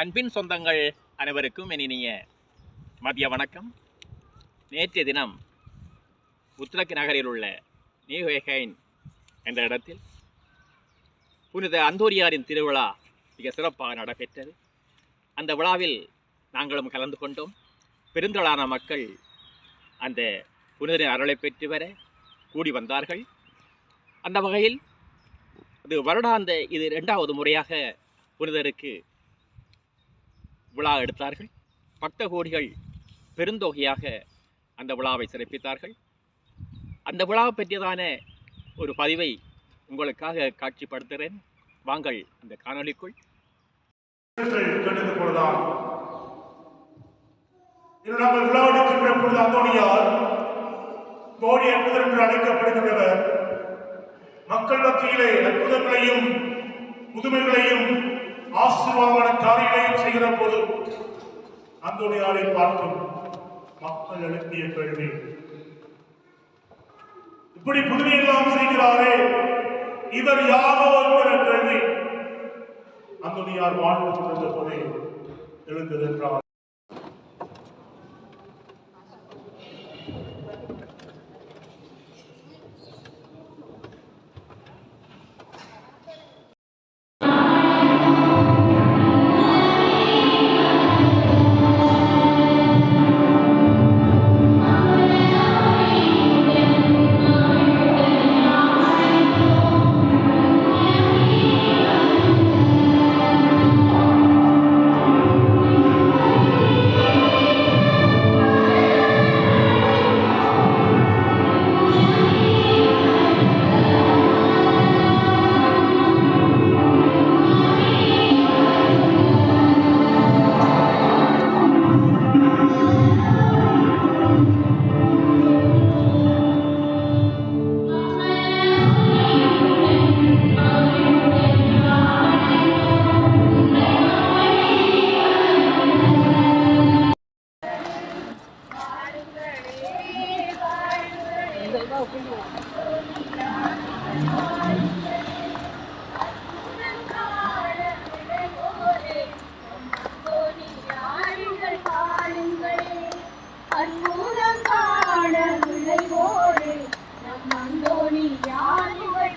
அன்பின் சொந்தங்கள் அனைவருக்கும் இனிய மதிய வணக்கம். நேற்றைய தினம் உத்ரக் நகரில் உள்ள நியூஹேகைன் என்ற இடத்தில் புனித அந்தோரியாரின் திருவிழா மிக சிறப்பாக நடைபெற்றது. அந்த விழாவில் நாங்களும் கலந்து கொண்டோம். பெருந்திரளான மக்கள் அந்த புனிதரின் அருளை பெற்று வர கூடி வந்தார்கள். அந்த வகையில் இது வருடாந்த இது இரண்டாவது முறையாக புனிதருக்கு விழா எடுத்தார்கள். பக்த கோடிகள் பெருந்தொகையாக அந்த விழாவை சிறப்பித்தார்கள். அந்த விழாவை பற்றியதான ஒரு பதிவை உங்களுக்காக காட்சிப்படுத்துகிறேன். வாங்கள் அந்த காணொலிக்குள் கேட்டது போலதான் இன்று பொழுது அந்தோனியார் கோடி அற்புதர் என்று அழைக்கப்படுகின்றவர் மக்கள் மத்தியிலே அற்புதங்களையும் புதுமைகளையும் ஆசீர்வாதமான காரியங்களையும் செய்கிற போது அந்தோனியாரை பார்த்தும் மக்கள் எழுப்பிய கேள்வி இப்படி புதுமையெல்லாம் செய்கிறாரே இவர் யாரோ என்கிற கேள்வி அந்தோனியார் வாழ்ந்து கொண்டிருந்த போதே எழுந்திருக்கிறார் அற்புதம் காண விளைவோடு நம் அந்தோணி யாருகள்